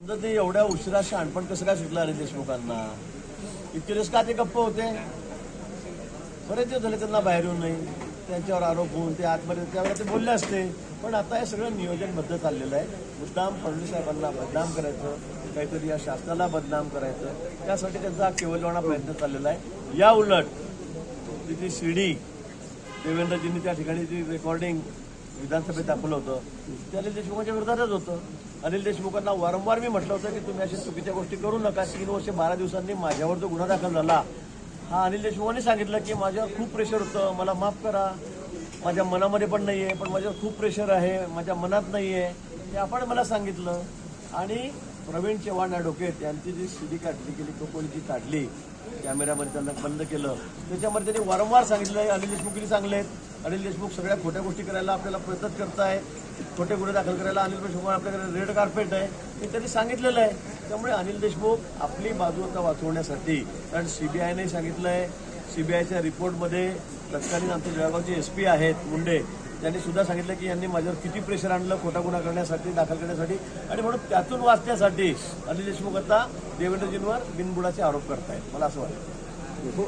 समजा ते एवढ्या उशिरा शहाणपण कसं काय सुटलं अरे देशमुखांना? इतके दिवस का ते गप्प होते? बरेच दिवस झाले त्यांना बाहेर येऊन नाही. त्यांच्यावर आरोप होऊन ते आतमध्ये त्यावेळेला ते बोलले असते. पण आता हे सगळं नियोजनबद्ध चाललेलं आहे. मुद्दाम फडणवीस साहेबांना बदनाम करायचं काहीतरी या शासनाला बदनाम करायचं त्यासाठी त्यांचा केवलवाणा प्रयत्न चाललेला आहे. या उलट तिथे शिडी देवेंद्रजींनी त्या ठिकाणी जी रेकॉर्डिंग विधानसभेत दाखवलं होतं. ते अनिल देशमुखांच्या विरोधातच होतं. अनिल देशमुखांना वारंवार मी म्हटलं होतं की तुम्ही अशा चुकीच्या गोष्टी करू नका. तीन वर्ष बारा दिवसांनी माझ्यावर जो गुन्हा दाखल झाला हा अनिल देशमुखांनी सांगितलं की माझ्यावर खूप प्रेशर होतं. मला माफ करा. माझ्या मनामध्ये पण नाही आहे पण माझ्यावर खूप प्रेशर आहे. माझ्या मनात नाही आहे हे आपण मला सांगितलं. आणि प्रवीण चव्हाण ॲडव्होकेट यांची जी सीडी काढली गेली तो जी काढली कॅमेऱ्यामध्ये त्यांना बंद केलं. त्याच्यामध्ये त्यांनी वारंवार सांगितलं आहे अनिल देशमुखनी सांगलेत आहेत. अनिल देशमुख सगळ्या खोट्या गोष्टी करायला आपल्याला प्रयत्न करताय. खोटे गुन्हे दाखल करायला अनिल देशमुख आपल्याकडे रेड कार्पेट आहे. हे त्यांनी सांगितलेलं आहे. त्यामुळे अनिल देशमुख आपली बाजू आता वाचवण्यासाठी कारण सीबीआयने सांगितलं आहे सीबीआयच्या रिपोर्टमध्ये तत्कालीन आमच्या जळगावचे एस पी आहेत मुंडे त्यांनी सुद्धा सांगितलं की यांनी माझ्यावर किती प्रेशर आणलं खोटा गुन्हा करण्यासाठी दाखल करण्यासाठी. आणि म्हणून त्यातून वाचण्यासाठी अनिल देशमुख आता देवेंद्रजींवर बिनबुडाचे आरोप करतायत. मला असं वाटतं.